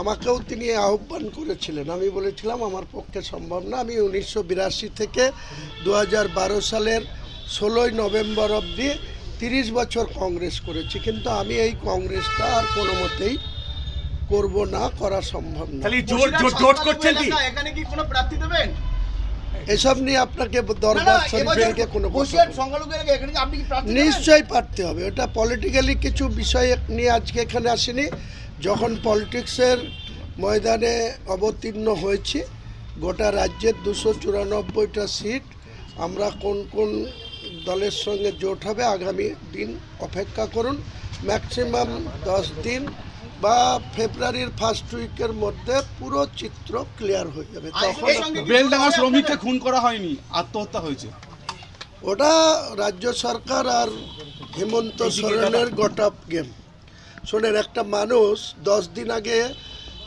আমাকেও তিনি আহ্বান করেছিলেন। আমি বলেছিলাম আমার পক্ষে সম্ভব না। আমি উনিশশো বিরাশি থেকে দু বারো সালের ষোলোই নভেম্বর অবধি তিরিশ বছর কংগ্রেস করেছি। কিন্তু আমি এই কংগ্রেসটা আর কোনো মতেই করব না করা সম্ভব না। জোট করছেন কি? এখানে কি কোনো প্রার্থী দেবেন? এসব নিয়ে আপনাকে দরবার শরীফ কোনো? নিশ্চয়ই পারতে হবে। ওটা পলিটিক্যালি কিছু বিষয় নিয়ে আজকে এখানে আসিনি। যখন পলিটিক্সের ময়দানে অবতীর্ণ হয়েছি গোটা রাজ্যের দুশো চুরানব্বইটা সিট আমরা কোন কোন দলের সঙ্গে জোট হবে আগামী দিন অপেক্ষা করুন। ম্যাক্সিমাম দশ দিন বা ফেব্রুয়ারির ফার্স্ট উইকের মধ্যে পুরো চিত্র ক্লিয়ার হয়ে যাবে। তখন বেলডাঙ্গা শ্রমিককে খুন করা হয়নি আত্মহত্যা হয়েছে। ওটা রাজ্য সরকার আর হেমন্ত সোরেনের গট আপ গেম শোনেন একটা মানুষ দশ দিন আগে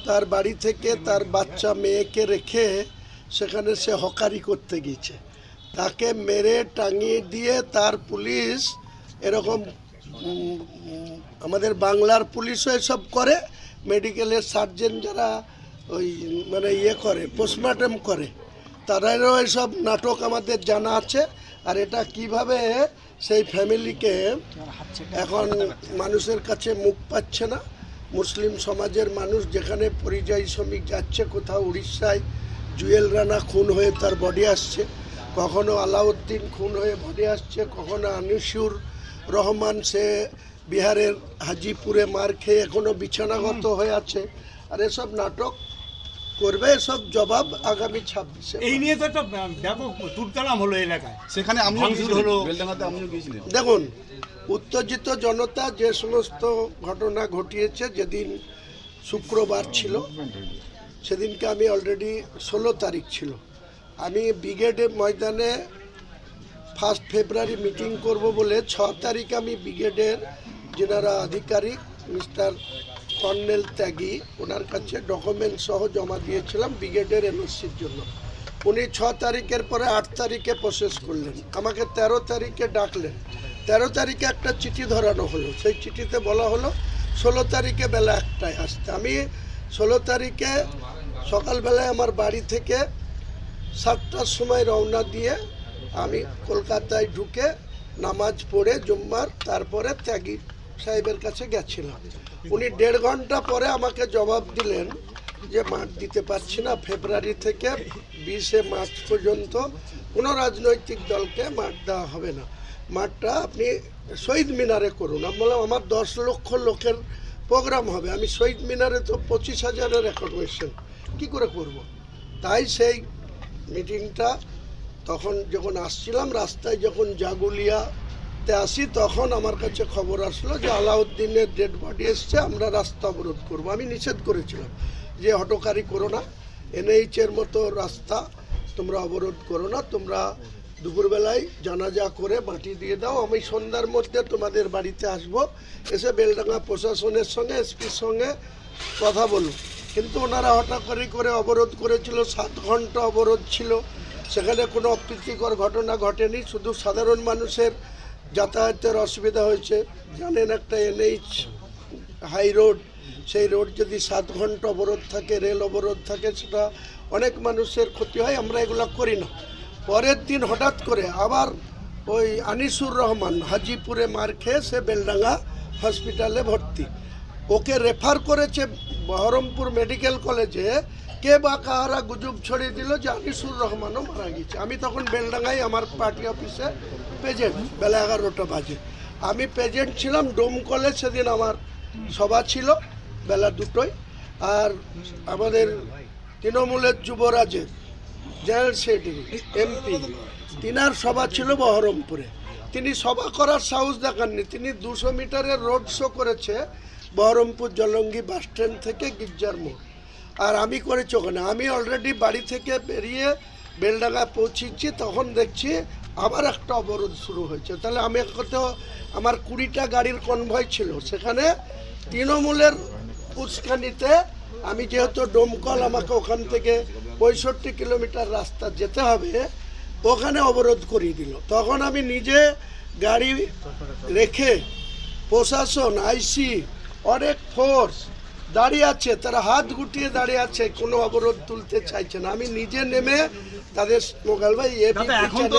তার বাড়ি থেকে তার বাচ্চা মেয়েকে রেখে সেখানে সে হকারি করতে গিয়েছে। তাকে মেরে টাঙিয়ে দিয়ে তার পুলিশ এরকম আমাদের বাংলার পুলিশও এসব করে মেডিকেলের সার্জেন যারা ওই মানে ইয়ে করে পোস্টমর্টম করে, তাদেরও এসব নাটক আমাদের জানা আছে। আর এটা কীভাবে সেই ফ্যামিলিকে এখন মানুষের কাছে মুখ পাচ্ছে না, মুসলিম সমাজের মানুষ যেখানে পরিযায়ী শ্রমিক যাচ্ছে কোথাও উড়িষ্যায়, জুয়েল রানা খুন হয়ে তার বডি আসছে, কখনো আলাউদ্দিন খুন হয়ে বডি আসছে, কখনো আনিসুর রহমান সে বিহারের হাজিপুরে মার খেয়ে এখনও বিছানাগত হয়ে আছে। আর এসব নাটক করবে এসব জবাব আগামী ছাব্বিশে এই নিয়ে তো একটা ব্যাপক তুলতালাম হলো এলাকায়। সেখানে আমিও হলো। দেখুন উত্তেজিত জনতা যে সমস্ত ঘটনা ঘটিয়েছে যেদিন শুক্রবার ছিল সেদিনকে আমি অলরেডি ষোলো তারিখ ছিল। আমি ব্রিগেডে ময়দানে ফার্স্ট ফেব্রুয়ারি মিটিং করব বলে ছ তারিখ আমি ব্রিগেডের যেনারা আধিকারিক মিস্টার কর্নেল ত্যাগী ওনার কাছে ডকুমেন্ট সহ জমা দিয়েছিলাম ব্রিগেডের এনওসির জন্য। উনি ছ তারিখের পরে আট তারিখে প্রসেস করলেন। আমাকে তেরো তারিখে ডাকলেন। তেরো তারিখে একটা চিঠি ধরানো হলো। সেই চিঠিতে বলা হলো, ষোলো তারিখে বেলা একটায় আসতে। আমি ষোলো তারিখে সকালবেলায় আমার বাড়ি থেকে সাতটার সময় রওনা দিয়ে আমি কলকাতায় ঢুকে নামাজ পড়ে জুম্মার তারপরে ত্যাগী সাহেবের কাছে গেছিলাম। উনি দেড় ঘণ্টা পরে আমাকে জবাব দিলেন যে মাঠ দিতে পারছি না, ফেব্রুয়ারি থেকে বিশে মার্চ পর্যন্ত কোনো রাজনৈতিক দলকে মাঠ দেওয়া হবে না। মাঠটা আপনি শহীদ মিনারে করুন। আমি বললাম, আমার দশ লক্ষ লোকের প্রোগ্রাম হবে। আমি শহীদ মিনারে তো পঁচিশ হাজারের রেকর্ডমেশন কী করে করব। তাই সেই মিটিংটা তখন যখন আসছিলাম, রাস্তায় যখন জাগুলিয়াতে আসি, তখন আমার কাছে খবর আসলো যে আলাউদ্দিনের ডেড বডি এসছে, আমরা রাস্তা অবরোধ করব। আমি নিষেধ করেছিলাম যে হটকারি করো না। এনএইচের মতো রাস্তা তোমরা অবরোধ করো না, তোমরা দুপুরবেলায় জানাজা করে মাটি দিয়ে দাও, আমি সন্ধ্যার মধ্যে তোমাদের বাড়িতে আসব। এসে বেলডাঙ্গা প্রশাসনের সঙ্গে এসপির সঙ্গে কথা বলুন কিন্তু ওনারা হঠাৎ করে করে অবরোধ করেছিল, সাত ঘণ্টা অবরোধ ছিল। সেখানে কোনো অপ্রীতিকর ঘটনা ঘটেনি, শুধু সাধারণ মানুষের যাতায়াতের অসুবিধা হয়েছে। জানেন একটা এনএইচ হাই রোড, সেই রোড যদি সাত ঘণ্টা অবরোধ থাকে, রেল অবরোধ থাকে, সেটা অনেক মানুষের ক্ষতি হয়, আমরা এগুলো করি না। পরের দিন হঠাৎ করে আবার ওই আনিসুর রহমান হাজিপুরে মার খেয়ে সে বেলডাঙ্গা হসপিটালে ভর্তি। ওকে রেফার করেছে বহরমপুর মেডিকেল কলেজে কে বা কাহারা গুজব ছড়িয়ে দিল যে আনিসুর রহমানও মারা গেছে। আমি তখন বেলডাঙ্গায় আমার পার্টি অফিসে প্রেজেন্ট বেলা এগারোটা বাজে। আমি প্রেজেন্ট ছিলাম ডোমকলে সেদিন আমার সভা ছিল, বেলা দুটোয়। আর আমাদের তৃণমূলের যুবরাজের জেনারেল সেক্রেটারি, এমপি, তিনার সভা ছিল বহরমপুরে। তিনি সভা করার সাহস দেখাননি। তিনি দুশো মিটারের রোড শো করেছে বহরমপুর জলঙ্গি বাস স্ট্যান্ড থেকে গির্জার মোড়। আর আমি করেছি ওখানে। আমি অলরেডি বাড়ি থেকে বেরিয়ে বেলডাঙ্গায় পৌঁছেছি, তখন দেখছি আবার একটা অবরোধ শুরু হয়েছে। তাহলে আমি তো আমার কুড়িটা গাড়ির কনভয় ছিল। সেখানে তৃণমূলের উস্কানিতে আমি যেহেতু ডোমকল, আমাকে ওখান থেকে পঁয়ষট্টি কিলোমিটার রাস্তা যেতে হবে, ওখানে অবরোধ করিয়ে দিল। তখন আমি নিজে গাড়ি রেখে প্রশাসন, আইসি, অনেক ফোর্স দাঁড়িয়ে আছে তারা হাত গুটিয়ে দাঁড়িয়ে আছে কোনো অবরোধ তুলতে চাইছে না। আমি নিজে নেমে তাদের মোগাল ভাই